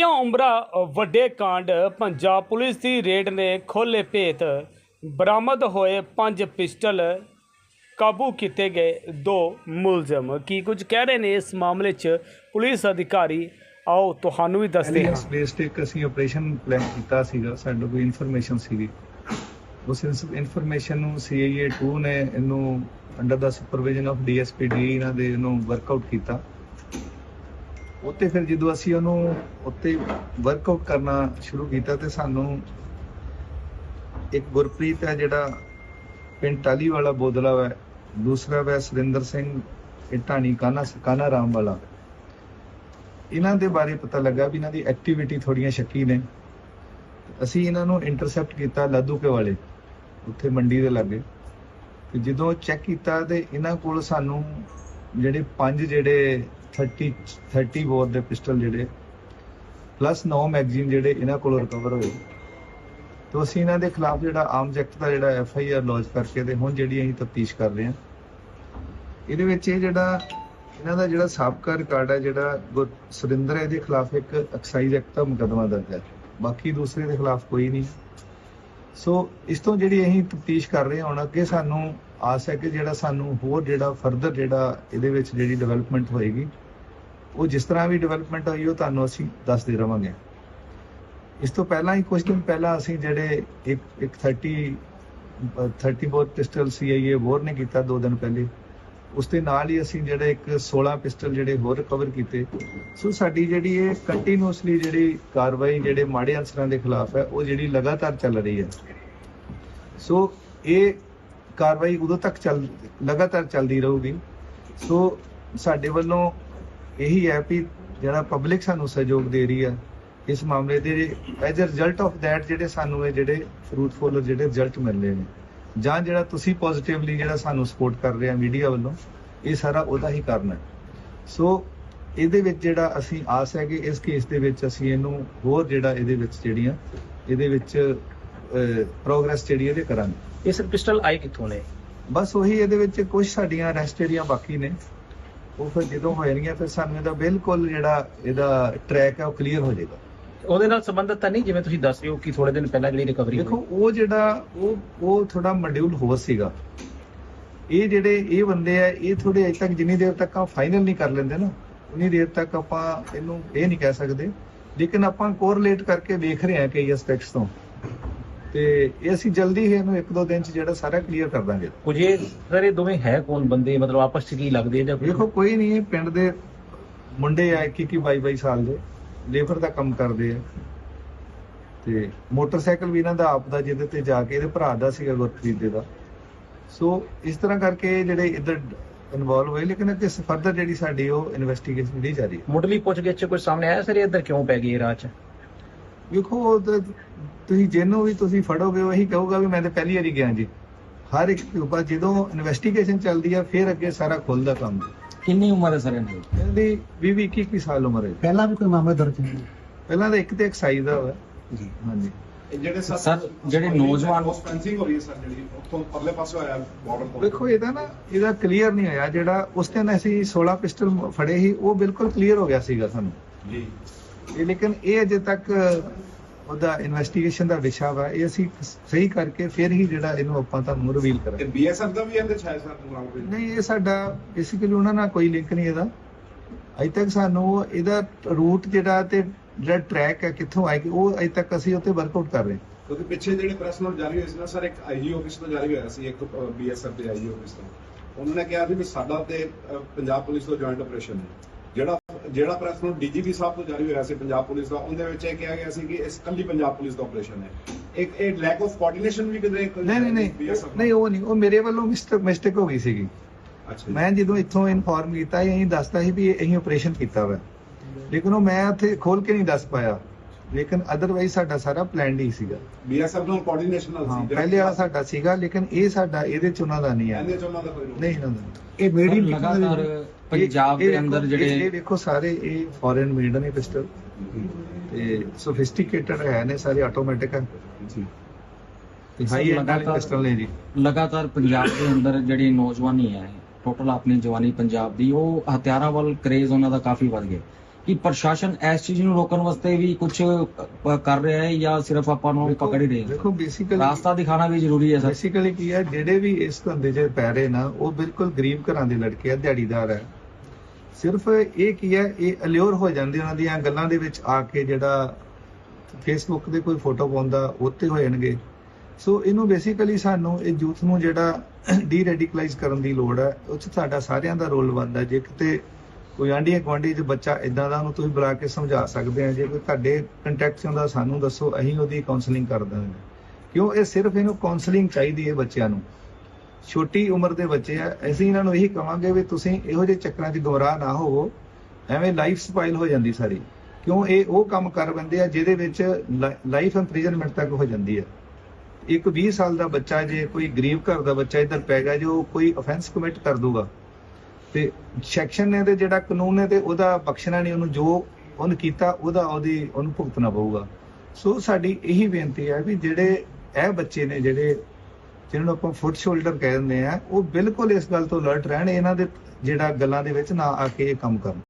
ਛੋਟੀਆਂ ਉਮਰਾਂ ਵੱਡੇ ਕਾਂਡ ਪੰਜਾਬ ਪੁਲਿਸ ਦੀ ਰੇਡ ਨੇ ਖੋਲੇ ਭੇਤ ਬਰਾਮਦ ਹੋਏ ਪੰਜ ਪਿਸਟਲ ਕਾਬੂ ਕੀਤੇ ਗਏ ਦੋ ਮੁਲਜ਼ਮ। ਕੀ ਕੁਝ ਕਹਿ ਰਹੇ ਨੇ ਇਸ ਮਾਮਲੇ 'ਚ ਪੁਲਿਸ ਅਧਿਕਾਰੀ? ਆਓ ਤੁਹਾਨੂੰ ਵੀ ਦੱਸਦੇ ਹਾਂ। ਬੇਸਡ ਇੱਕ ਅਸੀਂ ਆਪਰੇਸ਼ਨ ਪਲਾਨ ਕੀਤਾ ਸੀਗਾ ਸਾਡੇ ਕੋਈ ਇਨਫੋਰਮੇਸ਼ਨ ਸੀਗੀ। ਉਸ ਇਨਫੋਰਮੇਸ਼ਨ ਨੂੰ CIA 2 ਨੇ ਇਹਨੂੰ ਅੰਡਰ ਦਾ ਸੁਪਰਵਿਜ਼ਨ ਆਫ DSPD ਇਹਨਾਂ ਦੇ ਇਹਨੂੰ ਵਰਕਆਊਟ ਕੀਤਾ। ਉੱਤੇ ਫਿਰ ਜਦੋਂ ਅਸੀਂ ਉਹਨੂੰ ਉੱਤੇ ਵਰਕਆਊਟ ਕਰਨਾ ਸ਼ੁਰੂ ਕੀਤਾ ਤੇ ਸਾਨੂੰ ਇੱਕ ਗੁਰਪ੍ਰੀਤ ਹੈ ਜਿਹੜਾ ਪਿੰਡ ਟਾਲੀ ਵਾਲਾ ਬੋਦਲਾ ਹੈ ਦੂਸਰਾ ਹੈ ਸੁਰਿੰਦਰ ਸਿੰਘ, ਇਹ ਢਾਣੀ ਕਾਨਾ ਕਾਨਾ ਰਾਮ ਵਾਲਾ। ਇਹਨਾਂ ਦੇ ਬਾਰੇ ਪਤਾ ਲੱਗਾ ਵੀ ਇਹਨਾਂ ਦੀ ਐਕਟੀਵਿਟੀ ਥੋੜੀਆਂ ਸ਼ੱਕੀ ਨੇ। ਅਸੀਂ ਇਹਨਾਂ ਨੂੰ ਇੰਟਰਸੈਪਟ ਕੀਤਾ ਲਾਦੂਕੇ ਵਾਲੇ, ਉੱਥੇ ਮੰਡੀ ਦੇ ਲਾਗੇ। ਤੇ ਜਦੋਂ ਚੈੱਕ ਕੀਤਾ ਤੇ ਇਹਨਾਂ ਕੋਲ ਸਾਨੂੰ ਜਿਹੜੇ ਪੰਜ ਜਿਹੜੇ 30 30 ਬੋਰ ਦੇ ਪਿਸਟਲ ਜਿਹੜੇ ਪਲੱਸ 9 ਮੈਗਜ਼ੀਨ ਜਿਹੜੇ ਇਹਨਾਂ ਕੋਲ ਰਿਕਵਰ ਹੋਏ। ਤੋਂ ਅਸੀਂ ਇਹਨਾਂ ਦੇ ਖਿਲਾਫ ਜਿਹੜਾ ਆਰਮਸ ਐਕਟ ਦਾ ਜਿਹੜਾ ਐਫ ਆਈ ਆਰ ਲੌਂਚ ਕਰਕੇ ਤੇ ਹੁਣ ਜਿਹੜੀ ਅਸੀਂ ਤਫਤੀਸ਼ ਕਰ ਰਹੇ ਹਾਂ ਇਹਦੇ ਵਿੱਚ ਇਹ ਜਿਹੜਾ ਇਹਨਾਂ ਦਾ ਜਿਹੜਾ ਸਾਬਕਾ ਰਿਕਾਰਡ ਹੈ ਜਿਹੜਾ ਗੁਰ- ਸੁਰਿੰਦਰ ਹੈ, ਇਹਦੇ ਖਿਲਾਫ ਇੱਕ ਐਕਸਾਈਜ਼ ਐਕਟ ਦਾ ਮੁਕੱਦਮਾ ਦਰਜ ਹੈ। ਬਾਕੀ ਦੂਸਰੇ ਦੇ ਖਿਲਾਫ ਕੋਈ ਨਹੀਂ। ਸੋ ਇਸ ਤੋਂ ਜਿਹੜੀ ਅਸੀਂ ਤਫਤੀਸ਼ ਕਰ ਰਹੇ ਹਾਂ ਹੁਣ ਅੱਗੇ ਸਾਨੂੰ ਆਸ ਹੈ ਕਿ ਜਿਹੜਾ ਸਾਨੂੰ ਹੋਰ ਜਿਹੜਾ ਫਰਦਰ ਜਿਹੜਾ ਇਹਦੇ ਵਿੱਚ ਜਿਹੜੀ ਡਿਵੈਲਪਮੈਂਟ ਹੋਏਗੀ ਉਹ ਜਿਸ ਤਰ੍ਹਾਂ ਵੀ ਡਿਵੈਲਪਮੈਂਟ ਹੋਈ ਉਹ ਤੁਹਾਨੂੰ ਅਸੀਂ ਦੱਸਦੇ ਰਵਾਂਗੇ। ਇਸ ਤੋਂ ਪਹਿਲਾਂ ਹੀ ਕੁਝ ਦਿਨ ਪਹਿਲਾਂ ਅਸੀਂ ਜਿਹੜੇ ਇੱਕ ਇੱਕ 30 ਅ, 30 ਬੋਰ ਪਿਸਟਲ ਸੀਆਈਏ ਵੋਰ ਨੇ ਕੀਤਾ ਦੋ ਦਿਨ ਪਹਿਲੇ ਉਸ ਦੇ ਨਾਲ ਹੀ ਅਸੀਂ ਜਿਹੜੇ ਇੱਕ 16 ਪਿਸਟਲ ਜਿਹੜੇ ਹੋਰ ਰਿਕਵਰ ਕੀਤੇ। ਸੋ ਸਾਡੀ ਜਿਹੜੀ ਇਹ ਕੰਟੀਨਿਊਸਲੀ ਜਿਹੜੀ ਕਾਰਵਾਈ ਜਿਹੜੇ ਮਾੜੇ ਅਨਸਰਾਂ ਦੇ ਖਿਲਾਫ ਹੈ ਉਹ ਜਿਹੜੀ ਲਗਾਤਾਰ ਚੱਲ ਰਹੀ ਹੈ। ਸੋ ਇਹ ਕਾਰਵਾਈ ਉਦੋਂ ਤੱਕ ਚੱਲ, ਲਗਾਤਾਰ ਚੱਲਦੀ ਰਹੂਗੀ। ਸੋ ਸਾਡੇ ਵੱਲੋਂ ਇਹੀ ਹੈ ਵੀ ਜਿਹੜਾ ਪਬਲਿਕ ਸਾਨੂੰ ਸਹਿਯੋਗ ਦੇ ਰਹੀ ਹੈ, ਇਸ ਮਾਮਲੇ ਦੇ as a result of that ਜਿਹੜੇ ਸਾਨੂੰ ਇਹ ਜਿਹੜੇ ਫਰੂਟਫੁਲ ਜਿਹੜੇ ਰਿਜ਼ਲਟ ਮਿਲ ਰਹੇ ਨੇ, ਜਾਂ ਜਿਹੜਾ ਤੁਸੀਂ ਪੋਜ਼ਿਟਿਵਲੀ ਜਿਹੜਾ ਸਾਨੂੰ ਸਪੋਰਟ ਕਰ ਰਹੇ ਆ ਮੀਡੀਆ ਵੱਲੋਂ, ਇਹ ਸਾਰਾ ਉਹਦਾ ਹੀ ਕਾਰਨ ਹੈ। ਸੋ ਇਹਦੇ ਵਿੱਚ ਜਿਹੜਾ ਅਸੀਂ ਆਸ ਹੈ ਕਿ ਇਸ ਕੇਸ ਦੇ ਵਿੱਚ ਅਸੀਂ ਇਹਨੂੰ ਹੋਰ ਜਿਹੜਾ ਇਹਦੇ ਵਿੱਚ ਜਿਹੜੀਆਂ, ਇਹਦੇ ਵਿੱਚ ਪ੍ਰੋਗਰੈਸ ਜਿਹੜੀ ਇਹਦੇ ਕਰਾਂਗੇ। ਇਹ ਸਰ ਪਿਸਟਲ ਆਏ ਕਿੱਥੋਂ ਨੇ? ਬਸ ਉਹੀ ਇਹਦੇ ਵਿੱਚ ਕੁਝ ਸਾਡੀਆਂ ਅਰੈਸਟ ਜਿਹੜੀਆਂ ਬਾਕੀ ਨੇ। ਉਹ ਫਿਰ ਜਦੋਂ ਹੋ ਜਾਣਗੀਆਂ ਫਿਰ ਸਾਨੂੰ ਇਹਦਾ ਬਿਲਕੁਲ ਜਿਹੜਾ ਇਹਦਾ ਟਰੈਕ ਹੈ ਉਹ ਕਲੀਅਰ ਹੋ ਜਾਏਗਾ। ਉਹਦੇ ਨਾਲ ਸੰਬੰਧਤ ਤਾਂ ਨਹੀਂ ਜਿਵੇਂ ਤੁਸੀਂ ਦੱਸ ਰਹੇ ਹੋ ਕਿ ਥੋੜੇ ਦਿਨ ਪਹਿਲਾਂ ਜਿਹੜੀ ਰਿਕਵਰੀ ਦੇਖੋ ਉਹ ਜਿਹੜਾ ਉਹ ਉਹ ਥੋੜਾ ਮੋਡਿਊਲ ਹੋਰ ਸੀਗਾ। ਇਹ ਜਿਹੜੇ ਇਹ ਬੰਦੇ ਆ ਇਹ ਥੋੜੇ ਅਜੇ ਤੱਕ ਜਿੰਨੀ ਦੇਰ ਤੱਕ ਆ ਫਾਈਨਲ ਨਹੀਂ ਕਰ ਲੈਂਦੇ ਨਾ ਉਨੀ ਦੇਰ ਤੱਕ ਆਪਾਂ ਇਹਨੂੰ ਇਹ ਨਹੀਂ ਕਹਿ ਸਕਦੇ। ਲੇਕਿਨ ਆਪਾਂ ਕੋਰਿਲੇਟ ਕਰਕੇ ਵੇਖ ਰਹੇ ਹਾਂ ਕਈ ਐਸਪੈਕਟਸ ਤੋਂ। ਤੇ ਇਹ ਅਸੀਂ ਜਲਦੀ ਹੀ ਇਹਨੂੰ ਇੱਕ ਦੋ ਦਿਨ ਚ ਜਿਹੜਾ ਸਾਰਾ ਕਲੀਅਰ ਕਰ ਦਾਂਗੇ। ਕੁਝ ਇਹ ਸਰ ਇਹ ਦੋਵੇਂ ਹੈ ਕੌਣ ਬੰਦੇ? ਮਤਲਬ ਆਪਸ ਚ ਕੀ ਲੱਗਦੇ ਆ ਜਾਂ ਵੇਖੋ ਕੋਈ ਨਹੀਂ ਇਹ ਪਿੰਡ ਦੇ ਮੁੰਡੇ ਆ 21 22 22 ਸਾਲ ਦੇ। ਲੇਬਰ ਦਾ ਕੰਮ ਕਰਦੇ ਆ। ਤੇ ਮੋਟਰਸਾਈਕਲ ਵੀ ਇਹਨਾਂ ਦਾ ਆਪ ਦਾ ਜਿਹਦੇ ਤੇ ਜਾ ਕੇ ਇਹਦੇ ਭਰਾ ਦਾ ਸੀਗਾ ਗੁਰਪ੍ਰੀਤ ਦੇ ਦਾ। ਸੋ ਇਸ ਤਰ੍ਹਾਂ ਕਰਕੇ ਜਿਹੜੇ ਇੱਧਰ ਇਨਵੋਲਵ ਹੋਏ ਲੇਕਿਨ ਅੱਗੇ ਫਰਦਰ ਜਿਹੜੀ ਸਾਡੀ ਉਹ ਇਨਵੈਸਟੀਗੇਸ਼ਨ ਜਿਹੜੀ ਜਾਰੀ ਹੈ। ਮੁੱਢਲੀ ਪੁੱਛਗਿੱਛ ਚ ਕੁਝ ਸਾਹਮਣੇ ਆਇਆ? ਸਰ ਇਹ ਇੱਧਰ ਕਿਉਂ ਪੈ ਗਈ ਇਹ ਰਾਹ ਚ? ਵੇਖੋ ਉਹ ਤਾਂ ਤੁਸੀਂ ਜਿਹਨੂੰ ਵੀ ਤੁਸੀਂ ਫੜੋਗੇ ਉਹ ਕਹੂਗਾ ਵੀ ਮੈਂ ਤਾਂ ਪਹਿਲੀ ਵਾਰੀ ਗਿਆ ਜੀ। ਹਰ ਇੱਕ ਦੇ ਉੱਪਰ ਜਦੋਂ ਇਨਵੈਸਟੀਗੇਸ਼ਨ ਚੱਲਦੀ ਆ ਫਿਰ ਅੱਗੇ ਸਾਰਾ ਖੁੱਲਦਾ ਕੰਮ। ਕਿੰਨੀ ਉਮਰ ਹੈ ਸਰ ਇਹਨਾਂ ਦੀ ਇਹਦੀ 20 21 21 ਸਾਲ ਉਮਰ ਹੈ। ਪਹਿਲਾਂ ਵੀ ਕੋਈ ਮਾਮਲਾ ਦਰਜ ਹੈ? ਪਹਿਲਾਂ ਤਾਂ ਇੱਕ ਤੇ ਐਕਸਾਈਜ਼ ਦਾ ਹੋਇਆ। ਜੀ। ਹਾਂਜੀ। ਜਿਹੜੇ ਸਰ ਜਿਹੜੇ ਨੌਜਵਾਨ- ਫੈਂਸਿੰਗ ਹੋ ਰਹੀ ਹੈ ਸਰ ਜਿਹੜੀ ਉੱਥੋਂ ਪਰਲੇ ਪਾਸੇ ਆਇਆ ਬਾਰਡਰ ਤੋਂ ਵੇਖੋ ਇਹਦਾ ਨਾ ਇਹਦਾ ਕਲੀਅਰ ਨਹੀਂ ਹੋਇਆ। ਜਿਹੜਾ ਉਸ ਦਿਨ ਅਸੀਂ 16 ਪਿਸਟਲ ਫੜੇ ਸੀ ਉਹ ਬਿਲਕੁਲ ਕਲੀਅਰ ਹੋ ਗਿਆ ਸੀਗਾ ਸਾਨੂੰ। ਜੀ। ਇਹ ਲੇਕਿਨ ਇਹ ਅਜੇ ਤੱਕ ਉਹਦਾ ਇਨਵੈਸਟੀਗੇਸ਼ਨ ਦਾ ਵਿਸ਼ਾ ਵਾ ਇਹ ਅਸੀਂ ਸਹੀ ਕਰਕੇ ਫਿਰ ਹੀ ਜਿਹੜਾ ਇਹਨੂੰ ਆਪਾਂ ਤੁਹਾਨੂੰ ਰਿਵੀਲ ਤੇ ਕਰਾਂਗੇ ਬੀਐਸਐਫ ਦਾ ਵੀ ਇਹਦੇ ਸਰ ਪ੍ਰੋਗਰਾਮ ਕੋਈ? ਨਹੀਂ ਇਹ ਸਾਡਾ ਬੇਸਿਕਲੀ ਉਹਨਾਂ ਨਾਲ ਕੋਈ ਲਿੰਕ ਨਹੀਂ ਇਹਦਾ। ਅਜੇ ਤੱਕ ਸਾਨੂੰ ਇਹਦਾ ਰੂਟ ਜਿਹੜਾ ਤੇ ਜਿਹੜਾ ਟਰੈਕ ਹੈ ਕਿੱਥੋਂ ਆਏਗੀ ਉਹ ਅਜੇ ਤੱਕ ਅਸੀਂ ਉੱਤੇ ਵਰਕਆਊਟ ਕਰ ਰਹੇ ਹਾਂ। ਕਿਉਂਕਿ ਪਿੱਛੇ ਜਿਹੜੇ ਪ੍ਰੈਸ ਨੋਟ ਜਾਰੀ ਹੋਏ ਸੀ ਨਾ ਸਰ ਇੱਕ ਆਈਜੀ ਆਫਿਸ ਤੋਂ ਜਾਰੀ ਹੋਇਆ ਸੀ ਇੱਕ ਬੀਐਸਐਫ ਦੇ ਆਈਜੀ ਆਫਿਸ ਤੋਂ। ਉਹਨਾਂ ਨੇ ਕਿਹਾ ਸੀ ਵੀ ਸਾਡਾ ਤੇ ਪੰਜਾਬ ਪੁਲਿਸ ਤੋਂ ਜੁਆਇੰਟ ਆਪਰੇਸ਼ਨ ਹੈ। ਜਿਹੜਾ ਪ੍ਰੈਸ ਨੋਟ ਡੀਜੀਪੀ ਸਾਹਿਬ ਤੋਂ ਜਾਰੀ ਹੋਇਆ ਸੀ ਪੰਜਾਬ ਪੁਲਿਸ ਦਾ ਉਹਦੇ ਵਿੱਚ ਇਹ ਕਿਹਾ ਗਿਆ ਸੀ ਕਿ ਇਸ ਕੱਲੀ ਪੰਜਾਬ ਪੁਲਿਸ ਦਾ ਆਪਰੇਸ਼ਨ ਹੈ। ਇੱਕ ਇਹ ਲੈਕ ਆਫ ਕੋਆਰਡੀਨੇਸ਼ਨ ਵੀ ਕਿਤੇ ਨਹੀਂ ਨਹੀਂ ਨਹੀਂ ਨਹੀਂ ਉਹ ਨਹੀਂ ਉਹ ਮੇਰੇ ਵੱਲੋਂ ਮਿਸਟੇਕ ਹੋ ਗਈ ਸੀਗੀ। ਮੈਂ ਜਦੋਂ ਇੱਥੋਂ ਇਨਫੋਰਮ ਕੀਤਾ ਇਹ ਦੱਸਦਾ ਸੀ ਵੀ ਇਹ ਆਪਰੇਸ਼ਨ ਕੀਤਾ ਵਾ। ਲੇਕਿਨ ਉਹ ਮੈਂ ਉੱਥੇ ਖੋਲ ਕੇ ਨਹੀਂ ਦੱਸ ਪਾਇਆ। ਲੇਕਿਨ ਅਦਰਵਾਈਜ਼ ਸਾਡਾ ਸਾਰਾ ਪਲਾਨਡ ਹੀ ਸੀਗਾ। ਬੀਐਸਐਫ ਨਾਲ ਕੋਆਰਡੀਨੇਸ਼ਨ ਨਾਲ ਸੀ ਪਹਿਲੇ ਵਾਲਾ ਸਾਡਾ ਸੀਗਾ ਲੇਕਿਨ ਇਹ ਸਾਡਾ ਇਹਦੇ ਚ ਉਹਨਾਂ ਦਾ ਨਹੀਂ ਹੈ ਇਹਦੇ ਚ ਉਹਨਾਂ ਦਾ ਕੋਈ ਨਹੀਂ ਦਾ। ਇਹ ਮੇਡ ਇਨ ਲਗਾਤਾਰ ਪੰਜਾਬ ਦੇ ਅੰਦਰ ਜਿਹੜੇ ਇਹ ਦੇਖੋ ਸਾਰੇ ਇਹ ਫੋਰਨ ਮੇਡ ਨੇ ਪਿਸਟਲ। ਤੇ ਸੋਫਿਸਟੀਕੇਟਡ ਹੈ ਨੇ ਸਾਰੇ ਆਟੋਮੈਟਿਕ ਹੈ। ਜੀ। ਤੇ ਹਾਈ ਲਗਾਤਾਰ- ਪਿਸਟਲ ਨੇ ਜੀ। ਲਗਾਤਾਰ ਪੰਜਾਬ ਦੇ ਅੰਦਰ ਜਿਹੜੀ ਨੌਜਵਾਨੀ ਹੈ ਟੋਟਲ ਆਪਣੀ ਜਵਾਨੀ ਪੰਜਾਬ ਦੀ ਉਹ ਹਥਿਆਰਾਂ ਵੱਲ ਕਰੇਜ਼ ਉਹਨਾਂ ਦਾ ਕਾਫੀ ਵੱਧ ਗਿਆ। ਕਿ ਪ੍ਰਸ਼ਾਸਨ ਇਸ ਚੀਜ਼ ਨੂੰ ਰੋਕਣ ਵਾਸਤੇ ਵੀ ਕੁਝ ਕਰ ਰਿਹਾ ਹੈ ਜਾਂ ਸਿਰਫ ਆਪਾਂ ਨੂੰ ਪਕੜ ਹੀ ਰਹੇ ਦੇਖੋ ਬੇਸਿਕਲੀ ਰਾਸਤਾ ਦਿਖਾਣਾ ਵੀ ਜ਼ਰੂਰੀ ਹੈ ਸਰ। ਬੇਸਿਕਲੀ ਕੀ ਹੈ ਜਿਹੜੇ ਵੀ ਇਸ ਧੰਦੇ 'ਚ ਪੈ ਰਹੇ ਨਾ ਉਹ ਬਿਲਕੁਲ ਗਰੀਬ ਘਰਾਂ ਦੇ ਲੜਕੇ ਆ ਦਿਹਾੜੀਦਾਰ ਹੈ। ਸਿਰਫ ਇਹ ਕੀ ਹੈ, ਇਹ ਅਲਿਓਰ ਹੋ ਜਾਂਦੇ ਉਹਨਾਂ ਦੀਆਂ ਗੱਲਾਂ ਦੇ ਵਿੱਚ ਆ ਕੇ ਜਿਹੜਾ ਫੇਸਬੁੱਕ ਤੇ ਕੋਈ ਫੋਟੋ ਪਾਉਂਦਾ ਉੱਤੇ ਹੋ ਜਾਣਗੇ। ਸੋ ਇਹਨੂੰ ਬੇਸਿਕਲੀ ਸਾਨੂੰ ਇਹ ਯੂਥ ਨੂੰ ਜਿਹੜਾ ਡੀ ਰੈਡੀਕਲਾਈਜ਼ ਕਰਨ ਦੀ ਲੋੜ ਹੈ, ਉਹ 'ਚ ਸਾਡਾ ਸਾਰਿਆਂ ਦਾ ਰੋਲ ਬਣਦਾ। ਜੇ ਕਿਤੇ ਕੋਈ ਆਂਢੀ ਗੁਆਂਢੀ ਚ ਬੱਚਾ ਇਦਾਂ ਦਾ ਉਹਨੂੰ ਤੁਸੀਂ ਬੁਲਾ ਕੇ ਸਮਝਾ ਸਕਦੇ ਆ, ਜੇ ਕੋਈ ਤੁਹਾਡੇ ਕੰਟੈਕਟ ਹੁੰਦਾ ਸਾਨੂੰ ਦੱਸੋ, ਅਸੀਂ ਉਹਦੀ ਕਾਉਂਸਲਿੰਗ ਕਰ ਦਾਂਗੇ ਕਿਉਂ? ਇਹ ਸਿਰਫ ਇਹਨੂੰ ਕਾਉਂਸਲਿੰਗ ਚਾਹੀਦੀ ਹੈ ਬੱਚਿਆਂ ਨੂੰ। ਛੋਟੀ ਉਮਰ ਦੇ ਬੱਚੇ ਆ, ਅਸੀਂ ਇਹਨਾਂ ਨੂੰ ਇਹੀ ਕਵਾਂਗੇ ਵੀ ਤੁਸੀਂ ਇਹੋ ਜਿਹੇ ਚੱਕਰਾਂ 'ਚ ਗੁੰਮਰਾਹ ਨਾ ਹੋਵੋ, ਐਵੇਂ ਲਾਈਫ ਸਪਾਈਲ ਹੋ ਜਾਂਦੀ ਸਾਰੀ। ਕਿਉਂ? ਇਹ ਉਹ ਕੰਮ ਕਰ ਬੰਦੇ ਆ ਜਿਹਦੇ ਵਿੱਚ ਲਾਈਫ ਇੰਪ੍ਰਿਜ਼ਨਮੈਂਟ ਤੱਕ ਹੋ ਜਾਂਦੀ ਹੈ ਇੱਕ 20 ਸਾਲ ਦਾ ਬੱਚਾ ਜੇ ਕੋਈ ਗਰੀਬ ਘਰ ਦਾ ਬੱਚਾ ਇੱਧਰ ਪੈ ਗਿਆ, ਜੋ ਕੋਈ ਅਫੈਂਸ ਕਮਿਟ ਕਰ ਦੂਗਾ, ਤੇ ਸੈਕਸ਼ਨ ਨੇ ਤੇ ਜਿਹੜਾ ਕਾਨੂੰਨ ਨੇ ਤੇ ਉਹਦਾ ਬਖਸ਼ਣਾ ਨਹੀਂ ਉਹਨੂੰ, ਜੋ ਉਹਨੇ ਕੀਤਾ ਉਹਦਾ ਉਹਦੀ, ਉਹਨੂੰ ਭੁਗਤਣਾ ਪਊਗਾ। ਸੋ ਸਾਡੀ ਇਹੀ ਬੇਨਤੀ ਹੈ ਵੀ ਜਿਹੜੇ ਇਹ ਬੱਚੇ ਨੇ, ਜਿਹੜੇ ਜਿਹਨਾਂ ਨੂੰ ਆਪਾਂ ਫੁੱਟ ਸ਼ੋਲਡਰ ਕਹਿ ਦਿੰਦੇ ਆ, ਉਹ ਬਿਲਕੁਲ ਇਸ ਗੱਲ ਤੋਂ ਅਲਰਟ ਰਹਿਣ, ਇਹਨਾਂ ਦੇ ਜਿਹੜਾ ਗੱਲਾਂ ਦੇ ਵਿੱਚ ਨਾ ਆ ਕੇ ਇਹ ਕੰਮ ਕਰਨ।